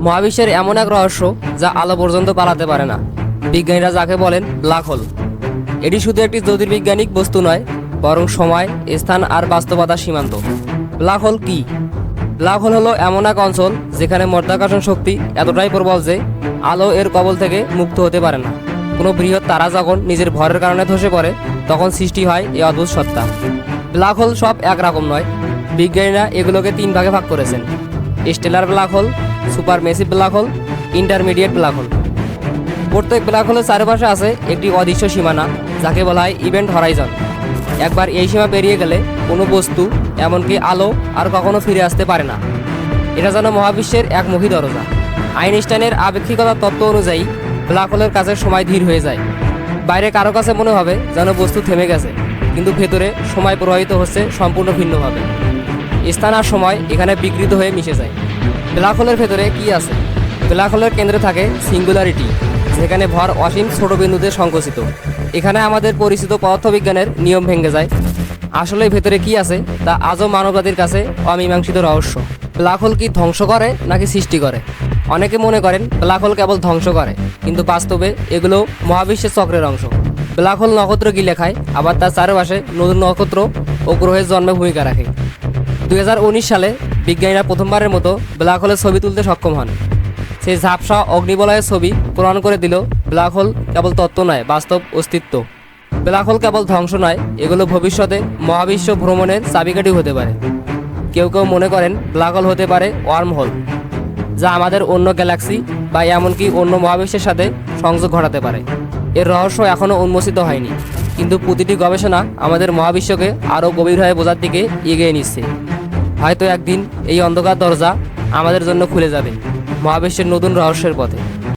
মহাবিশ্বের এমন এক রহস্য যা আলো পর্যন্ত পালাতে পারে না। বিজ্ঞানীরা যাকে বলেন ব্ল্যাক হোল। এটি শুধু একটি জ্যোতির্বিজ্ঞানিক বস্তু নয়, বরং সময়, স্থান আর বাস্তবতার সীমান্ত। ব্ল্যাক হোল কি? ব্ল্যাক হোল হলো এমন এক অঞ্চল যেখানে মধ্যাকর্ষণ শক্তি এতটাই প্রবল যে আলো এর কবল থেকে মুক্ত হতে পারে না। কোনো বৃহৎ তারা যখন নিজের ভরের কারণে ধসে পড়ে, তখন সৃষ্টি হয় এই অদ্ভুত সত্তা। ব্ল্যাক হোল সব একরকম নয়। বিজ্ঞানীরা এগুলোকে তিন ভাগে ভাগ করেছেন। Stellar black hole supermassive black hole, intermediate black hole. প্রত্যেক ব্ল্যাক হোলের চারপাশে আছে একটি অদৃশ্য সীমানা, যাকে বলা হয় ইভেন্ট হরাইজন। একবার এই সীমা পেরিয়ে গেলে কোনো বস্তু, এমনকি আলো, আর কখনো ফিরে আসতে পারে না। এটা যেন মহাবিশ্বের এক একমুখী দরজা। আইনস্টাইনের আপেক্ষিকতার তত্ত্ব অনুযায়ী ব্ল্যাক হোলের কাছে সময় ধীর হয়ে যায়। বাইরে কারও কাছে মনে হবে যেন বস্তু থেমে গেছে, কিন্তু ভেতরে সময় প্রবাহিত হচ্ছে সম্পূর্ণ ভিন্নভাবে। স্থান আর সময় এখানে বিকৃত হয়ে মিশে যায়। ব্ল্যাক হোলের ভেতরে কি আছে? ব্ল্যাক হোলের কেন্দ্রে থাকে সিঙ্গুলারিটি, যেখানে ভর অসীম ছোট বিন্দুতে সংকুচিত। এখানে আমাদের পরিচিত পদার্থবিজ্ঞানের নিয়ম ভেঙে যায়। আসলে ভেতরে কি আছে? তা আজও মানবজাতির কাছে অমীমাংসিত রহস্য। ব্ল্যাক হোল কি ধ্বংস করে নাকি সৃষ্টি করে? অনেকে মনে করেন ব্ল্যাক হোল কেবল ধ্বংস করে, কিন্তু বাস্তবে এগুলো মহাবিশ্বের চক্রের অংশ। ব্ল্যাক হোল নক্ষত্র গিলে খায় আবার তার চারপাশে নতুন নক্ষত্র ও গ্রহের জন্মে ভূমিকা রাখে। দুই হাজার উনিশ সালে বিজ্ঞানীরা প্রথমবারের মতো ব্ল্যাক হোলের ছবি তুলতে সক্ষম হন। সেই ঝাপসা অগ্নিবলয়ের ছবি প্রমাণ করে দিল ব্ল্যাক হোল কেবল তত্ত্ব নয়, বাস্তব অস্তিত্ব। ব্ল্যাক হোল কেবল ধ্বংস নয়, এগুলো ভবিষ্যতে মহাবিশ্ব ভ্রমণের চাবিকাঠি হতে পারে। কেউ কেউ মনে করেন ব্ল্যাক হোল হতে পারে ওয়ার্ম হোল, যা আমাদের অন্য গ্যালাক্সি বা এমনকি অন্য মহাবিশ্বের সাথে সংযোগ ঘটাতে পারে। এর রহস্য এখনও উন্মোচিত হয়নি, কিন্তু প্রতিটি গবেষণা আমাদের মহাবিশ্বকে আরও গভীরভাবে বোঝার দিকে এগিয়ে নিচ্ছে। হয়তো একদিন এই অন্ধকার দরজা আমাদের জন্য খুলে যাবে। মহাবিশ্বের নতুন রহস্যের পথে।